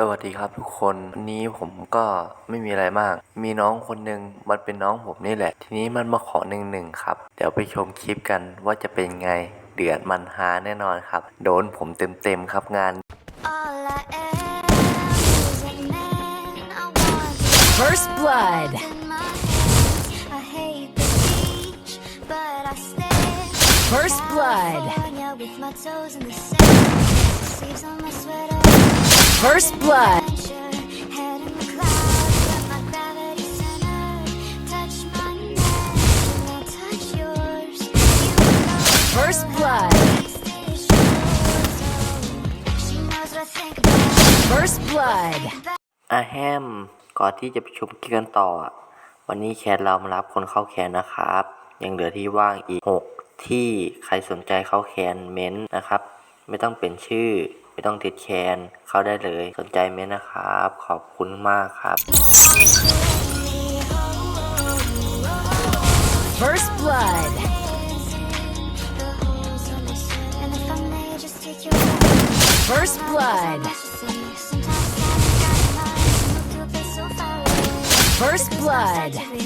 สวัสดีครับทุกคนวันนี้ผมก็ไม่มีอะไรมาก มีน้องคนหนึ่งมันเป็นน้องผมนี่แหละ ทีนี้มันมาขอหนึ่งหนึ่งครับ เดี๋ยวไปชมคลิปกันว่าจะเป็นไง เดือดมันฮาแน่นอนครับ โดนผมเต็มๆครับงาน All I am is a man. I want you First blood. First blood. taste is yours. She knows what I think about. First blood. อาแฮมก่อนที่จะไปชมคลิปกันต่อ วันนี้แคสเรามารับคนเข้าแคนนะครับ ยังเหลือที่ว่างอีก 6 ที่ใครสนใจเข้าแคนเม้นนะครับ ไม่ต้องเป็นชื่อ ไม่ต้องติดแคนเข้าได้เลยสนใจเม้นต์นะครับ ขอบคุณมากครับ First blood. First blood. First blood.